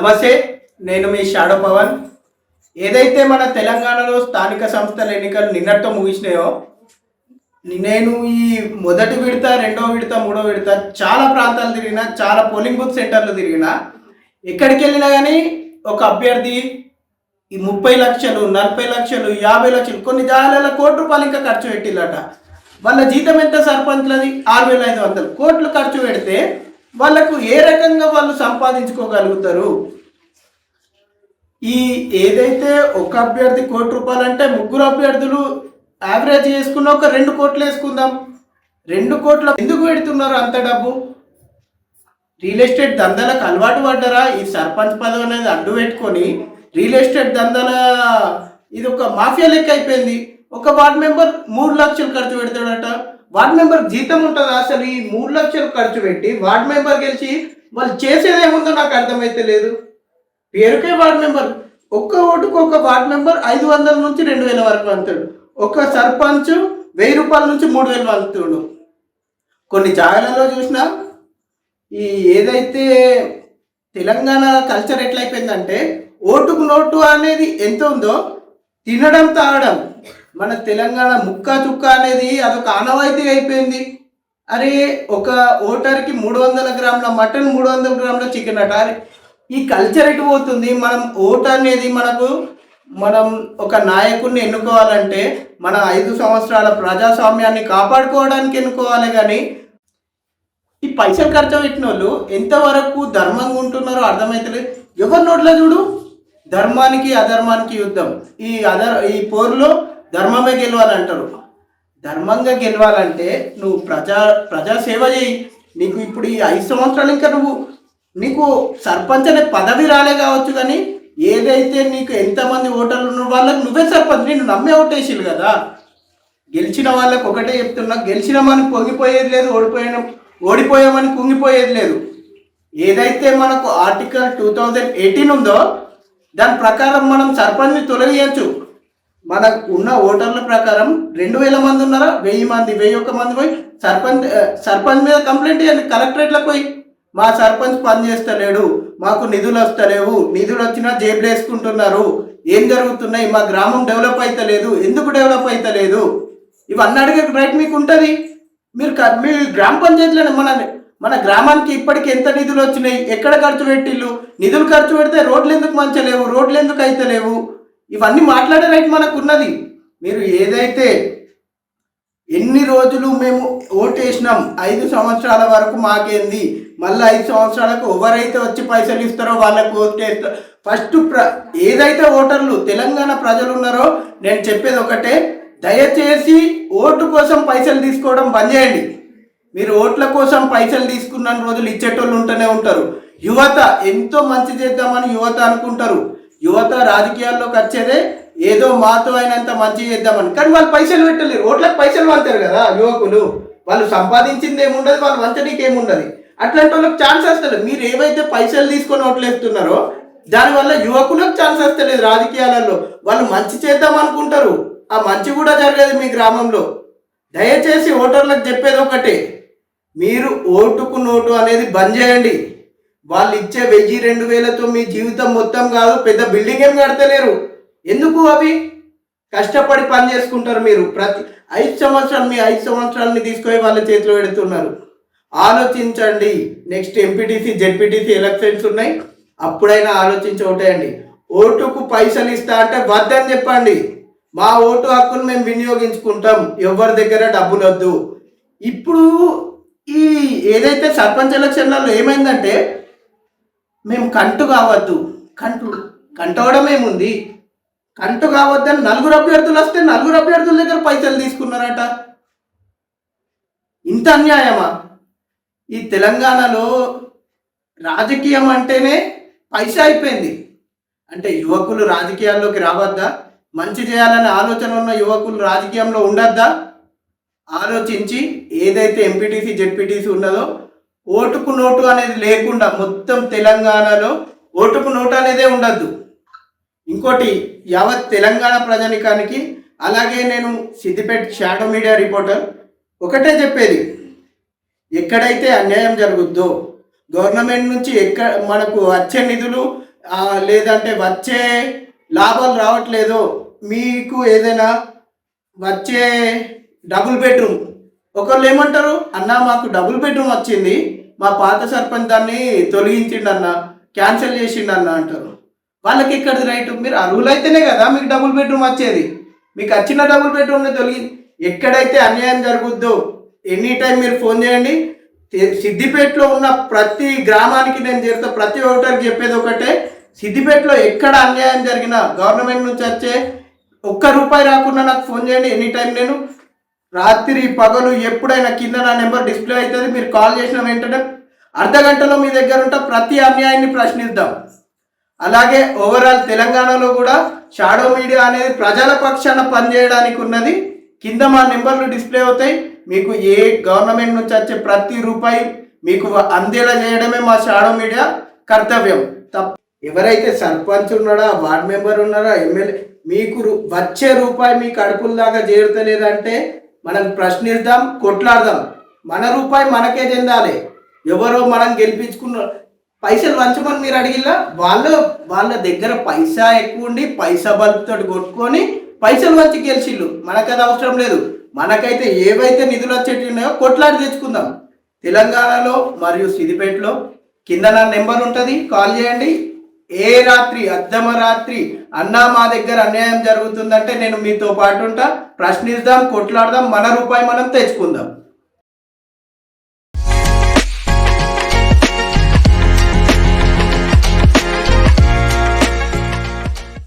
నమస్తే నేను మీ షాడో పవన్. ఏదైతే మన తెలంగాణలో స్థానిక సంస్థల ఎన్నికలు నిన్నటితో ముగిసినాయో నేను ఈ మొదటి విడత రెండో విడత మూడో విడత చాలా ప్రాంతాలు తిరిగిన చాలా పోలింగ్ బూత్ సెంటర్లు తిరిగిన ఎక్కడికి వెళ్ళినా కానీ ఒక అభ్యర్థి ఈ ముప్పై లక్షలు నలభై లక్షలు యాభై లక్షలు కొన్ని జాగాలలో కోటి రూపాయలు ఇంకా ఖర్చు పెట్టిల్లట. వాళ్ళ జీతం ఎంత సర్పంచ్లది? ఆరు వేల ఐదు వందలు. కోట్లు ఖర్చు పెడితే వాళ్ళకు ఏ రకంగా వాళ్ళు సంపాదించుకోగలుగుతారు? ఈ ఏదైతే ఒక అభ్యర్థి కోటి రూపాయలు అంటే ముగ్గురు అభ్యర్థులు యావరేజ్ చేసుకున్న ఒక రెండు కోట్లు వేసుకుందాం. రెండు కోట్ల ఎందుకు పెడుతున్నారు అంత డబ్బు? రియల్ ఎస్టేట్ దందాలకు అలవాటు పడ్డారా? ఈ సర్పంచ్ పదవి అనేది అడ్డు పెట్టుకొని రియల్ ఎస్టేట్ దందాల ఇది ఒక మాఫియా లెక్క అయిపోయింది. ఒక వార్డ్ మెంబర్ మూడు లక్షలు ఖర్చు పెడతాడట. వార్డ్ మెంబర్ జీతం ఉంటుంది అసలు? ఈ మూడు లక్షలు ఖర్చు పెట్టి వార్డ్ మెంబర్ గెలిచి వాళ్ళు చేసేది ఏముందో నాకు అర్థమైతే లేదు. పేరుకే వార్డ్ మెంబర్. ఒక్క ఓటుకు ఒక వార్డ్ మెంబర్ ఐదు వందల నుంచి రెండు వేల వరకు అంతాడు ఒక సర్పంచ్ వెయ్యి రూపాయల నుంచి మూడు వేలు అంతుడు కొన్ని జాగాలలో చూసినా ఈ ఏదైతే తెలంగాణ కల్చర్ ఎట్లయిపోయిందంటే ఓటుకు నోటు అనేది ఎంత ఉందో తినడం తాగడం. మన తెలంగాణ ముక్క చుక్క అనేది అదొక ఆనవాయితీ అయిపోయింది. అరే ఒక ఓటర్కి మూడు వందల గ్రాముల మటన్ మూడు వందల గ్రాముల చికెన్ అట. అరే ఈ కల్చర్ ఎటు పోతుంది? మనం ఓటు అనేది మనకు మనం ఒక నాయకుడిని ఎన్నుకోవాలంటే మన ఐదు సంవత్సరాల ప్రజాస్వామ్యాన్ని కాపాడుకోవడానికి ఎన్నుకోవాలి కానీ ఈ పైసలు ఖర్చు పెట్టిన వాళ్ళు ఎంతవరకు ధర్మంగా ఉంటున్నారో అర్థమైతలేదు. ఎవరి నోట్లో చూడు? ధర్మానికి అధర్మానికి యుద్ధం. ఈ అధర్ ఈ పోరులో ధర్మమే గెలవాలంటారు. ధర్మంగా గెలవాలంటే నువ్వు ప్రజా ప్రజాసేవ చేయి. నీకు ఇప్పుడు ఈ ఐదు సంవత్సరాలు ఇంకా నువ్వు నీకు సర్పంచ్ అనే పదవి రాలే కావచ్చు కానీ ఏదైతే నీకు ఎంతమంది ఓటర్లు ఉన్న వాళ్ళకి నువ్వే సర్పంచ్. నేను నమ్మే ఓటేసిలు కదా. గెలిచిన వాళ్ళకి ఒకటే చెప్తున్నా గెలిచినామని పొంగిపోయేది లేదు ఓడిపోయిన ఓడిపోయామని కుంగిపోయేది లేదు. ఏదైతే మనకు ఆర్టికల్ టూ థౌజండ్ ఎయిటీన్ ఉందో దాని ప్రకారం మనం సర్పంచ్ని తొలగించచ్చు మనకు ఉన్న ఓటర్ల ప్రకారం రెండు వేల మంది ఉన్నారా? వెయ్యి మంది వెయ్యి ఒక్క మంది పోయి సర్పంచ్ సర్పంచ్ మీద కంప్లైంట్ చేయండి కలెక్టరేట్లకు పోయి మా సర్పంచ్ పని చేస్తలేడు మాకు నిధులు వస్తలేవు నిధులు వచ్చినా జేబులు వేసుకుంటున్నారు. ఏం జరుగుతున్నాయి? మా గ్రామం డెవలప్ అవుతలేదు ఎందుకు డెవలప్ అవుతలేదు ఇవన్నీ అడిగే రైట్ మీకు ఉంటుంది. మీరు మీ గ్రామ పంచాయతీలో మన మన గ్రామానికి ఇప్పటికి ఎంత నిధులు వచ్చినాయి? ఎక్కడ ఖర్చు పెట్టిళ్ళు? నిధులు ఖర్చు పెడితే రోడ్లు ఎందుకు మంచలేవు? రోడ్లు ఎందుకు అయితలేవు? ఇవన్నీ మాట్లాడే రైట్ మనకున్నది. మీరు ఏదైతే ఎన్ని రోజులు మేము ఓటేసినాం ఐదు సంవత్సరాల వరకు మాకేంది మళ్ళీ ఐదు సంవత్సరాలకు ఎవరైతే వచ్చి పైసలు ఇస్తారో వాళ్ళకు ఓటేస్తారు ఫస్ట్ ప్ర ఏదైతే ఓటర్లు తెలంగాణ ప్రజలు ఉన్నారో నేను చెప్పేది ఒకటే దయచేసి ఓటు కోసం పైసలు తీసుకోవడం బంద్ చేయండి. మీరు ఓట్ల కోసం పైసలు తీసుకున్న రోజులు ఇచ్చేటోళ్ళు ఉంటూనే ఉంటారు. యువత ఎంతో మంచి చేద్దామని యువత అనుకుంటారు. యువత రాజకీయాల్లోకి వచ్చేదే ఏదో మాతో అయినంత మంచి చేద్దామని. కానీ వాళ్ళు పైసలు పెట్టలేరు. ఓట్లకు పైసలు పంటారు కదా యువకులు. వాళ్ళు సంపాదించింది ఏముండదు వాళ్ళు వంచనీకి ఏముండదు అట్లాంటి వాళ్ళకి ఛాన్స్ వస్తలేదు. మీరు ఏవైతే పైసలు తీసుకొని ఓట్లు వేస్తున్నారో దానివల్ల యువకులకు ఛాన్స్ వస్తలేదు రాజకీయాలలో. వాళ్ళు మంచి చేద్దాం అనుకుంటారు. ఆ మంచి కూడా జరగదు మీ గ్రామంలో. దయచేసి ఓటర్లకు చెప్పేది ఒకటే. మీరు ఓటుకు నోటు అనేది బంద్ చేయండి. వాళ్ళు ఇచ్చే వెయ్యి రెండు వేలతో మీ జీవితం మొత్తం కాదు పెద్ద బిల్డింగ్ ఏం కడతలేరు? ఎందుకు అవి? కష్టపడి పని చేసుకుంటారు మీరు. ప్రతి ఐదు సంవత్సరాలు మీ ఐదు సంవత్సరాలని తీసుకొని వాళ్ళ చేతిలో పెడుతున్నారు. ఆలోచించండి. నెక్స్ట్ ఎంపీటీసీ జెడ్పీటీసీ ఎలక్షన్స్ ఉన్నాయి. అప్పుడైనా ఆలోచించి ఓటేయండి. ఓటుకు పైసలు ఇస్తా అంటే వద్దని చెప్పండి. మా ఓటు హక్కును మేము వినియోగించుకుంటాం. ఎవరి దగ్గర డబ్బులు వద్దు. ఇప్పుడు ఈ ఏదైతే సర్పంచ్ ఎలక్షన్లలో ఏమైందంటే మేము కంటు కావద్దు. కంటు కంటవడమేముంది ఉంది కంటు కావద్దని నలుగురు అభ్యర్థులు వస్తే నలుగురు అభ్యర్థుల దగ్గర పైసలు తీసుకున్నారట. ఇంత అన్యాయమా? ఈ తెలంగాణలో రాజకీయం అంటేనే పైసా అయిపోయింది. అంటే యువకులు రాజకీయాల్లోకి రావద్దా? మంచి చేయాలనే ఆలోచన ఉన్న యువకులు రాజకీయంలో ఉండద్దా? ఆలోచించి ఏదైతే ఎంపీటీసీ జెడ్పీటీసీ ఉన్నదో ఓటుకు నోటు అనేది లేకుండా మొత్తం తెలంగాణలో ఓటుకు నోటు అనేదే ఉండద్దు. ఇంకోటి యావత్ తెలంగాణ ప్రజానికానికి అలాగే నేను సిద్దిపేట షాడో మీడియా రిపోర్టర్ ఒకటే చెప్పేది. ఎక్కడైతే అన్యాయం జరుగుద్దో గవర్నమెంట్ నుంచి ఎక్కడ మనకు వచ్చే నిధులు లేదంటే వచ్చే లాభాలు రావట్లేదు మీకు ఏదైనా వచ్చే డబుల్ బెడ్రూమ్ ఒకళ్ళు ఏమంటారు? అన్న మాకు డబుల్ బెడ్రూమ్ వచ్చింది. మా పాత సర్పంచ్ దాన్ని తొలగించిండు అన్న క్యాన్సిల్ చేసిండు అన్న అంటారు. వాళ్ళకి ఎక్కడిది రైట్? మీరు అర్హులైతేనే కదా మీకు డబుల్ బెడ్రూమ్ వచ్చేది. మీకు వచ్చిన డబుల్ బెడ్రూమ్ని తొలగి ఎక్కడైతే అన్యాయం జరుగుద్దో ఎనీ టైం మీరు ఫోన్ చేయండి. సిద్దిపేటలో ఉన్న ప్రతి గ్రామానికి నేను చేరుతా ప్రతి ఓటర్కి చెప్పేది ఒకటే. సిద్దిపేటలో ఎక్కడ అన్యాయం జరిగినా గవర్నమెంట్ నుంచి వచ్చే ఒక్క రూపాయి రాకుండా నాకు ఫోన్ చేయండి. ఎనీ టైం నేను రాత్రి పగలు ఎప్పుడైనా కింద నా నెంబర్ డిస్ప్లే అవుతుంది మీరు కాల్ చేసిన వెంటనే అర్ధ గంటలో మీ దగ్గర ఉంటా ప్రతి అన్యాయాన్ని ప్రశ్నిద్దాం. అలాగే ఓవరాల్ తెలంగాణలో కూడా షాడో మీడియా అనేది ప్రజల పక్షాన పనిచేయడానికి ఉన్నది. కింద మా నెంబర్లు డిస్ప్లే అవుతాయి. మీకు ఏ గవర్నమెంట్ నుంచి వచ్చే ప్రతి రూపాయి మీకు అందేలా చేయడమే మా షాడో మీడియా కర్తవ్యం. తప్ప ఎవరైతే సర్పంచ్ ఉన్నాడా వార్డ్ మెంబర్ ఉన్నారా ఎమ్మెల్యే మీకు వచ్చే రూపాయి మీ కడుపుల దాకా చేరుతలేదంటే మనం ప్రశ్నిద్దాం కొట్లాడదాం. మన రూపాయి మనకే చెందాలి. ఎవరో మనం గెలిపించుకున్న పైసలు వంచమని మీరు అడిగిలా వాళ్ళు వాళ్ళ దగ్గర పైసా ఎక్కువ ఉండి పైసా బల్బుతో కొట్టుకొని పైసలు వంచి గెలిచిళ్ళు మనకది అవసరం లేదు. మనకైతే ఏవైతే నిధులు వచ్చేటి ఉన్నాయో కొట్లాడి తెచ్చుకుందాం. తెలంగాణలో మరియు సిద్దిపేటలో కింద నా నెంబర్ ఉంటుంది. కాల్ చేయండి. ఏ రాత్రి అర్ధమ రాత్రి అన్నా మా దగ్గర అన్యాయం జరుగుతుందంటే నేను మీతో పాటు ఉంటా ప్రశ్నిద్దాం కొట్లాడదాం మన రూపాయి మనం తెచ్చుకుందాం.